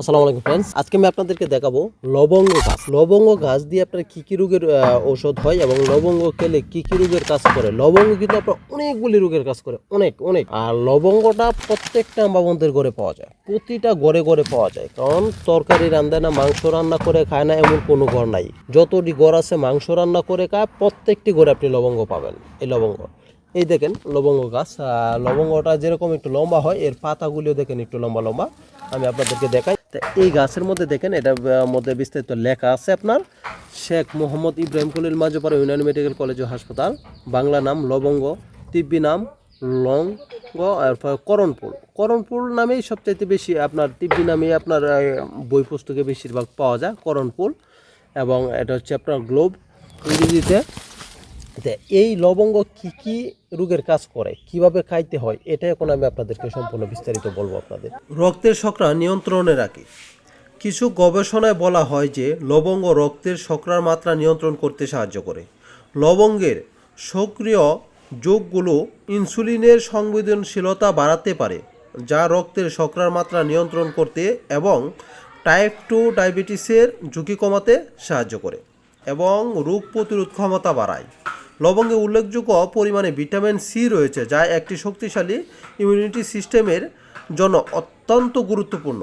আসসালামু আলাইকুম ফ্রেন্ডস আজকে আমি আপনাদেরকে দেখাবো লবঙ্গ গাছ। লবঙ্গ গাছ দিয়ে আপনার কী কী রোগের ঔষধ হয় এবং লবঙ্গ খেলে কী কী রোগের কাজ করে? লবঙ্গ কিন্তু আপনার অনেকগুলি রোগের কাজ করে, অনেক অনেক। আর লবঙ্গটা প্রত্যেকটা বাবনদের ঘরে পাওয়া যায়, প্রতিটা ঘরে ঘরে পাওয়া যায়। কারণ তরকারি রান্ধে না, মাংস রান্না করে খায় না এমন কোনো ঘর নাই। যতটি ঘর আছে, মাংস রান্না করে খায়, প্রত্যেকটি ঘরে আপনি লবঙ্গ পাবেন, এই লবঙ্গ। এই দেখেন লবঙ্গ গাছ লবঙ্গটা যেরকম একটু লম্বা হয়, এর পাতাগুলিও দেখেন একটু লম্বা লম্বা। আমি আপনাদেরকে দেখাই। তা এই গাছের মধ্যে দেখেন, এটার মধ্যে বিস্তারিত লেখা আছে আপনার, Sheikh Mohammad Ibrahim Khalil Majpara union medical college ও হাসপাতাল, বাংলা নাম লবঙ্গ, তিব্বি নাম লং করণপুর করণপুর নামেই সবচাইতে বেশি আপনার, তিব্বি নামেই আপনার বই পুস্তকে বেশিরভাগ পাওয়া যায় করণপুর এবং এটা হচ্ছে আপনার গ্লোব, ইংরেজিতে তা এই লবঙ্গ কি কি রোগের কাজ করে? কীভাবে খাইতে হয়? এটা এখন আমি আপনাদেরকে সম্পূর্ণ বিস্তারিত বলব আপনাদের। রক্তের শকরা নিয়ন্ত্রণে রাখে। কিছু গবেষণায় বলা হয় যে, লবঙ্গ রক্তের শকরার মাত্রা নিয়ন্ত্রণ করতে সাহায্য করে। লবঙ্গের সক্রিয় যোগগুলো ইনসুলিনের সংবেদনশীলতা বাড়াতে পারে, যা রক্তের শকরার মাত্রা নিয়ন্ত্রণ করতে এবং টাইপ টু ডায়াবেটিসের ঝুঁকি কমাতে সাহায্য করে এবং রোগ প্রতিরোধ ক্ষমতা বাড়ায়। লবঙ্গে উল্লেখযোগ্য পরিমাণে ভিটামিন সি রয়েছে যা একটি শক্তিশালী ইমিউনিটি সিস্টেমের জন্য অত্যন্ত গুরুত্বপূর্ণ।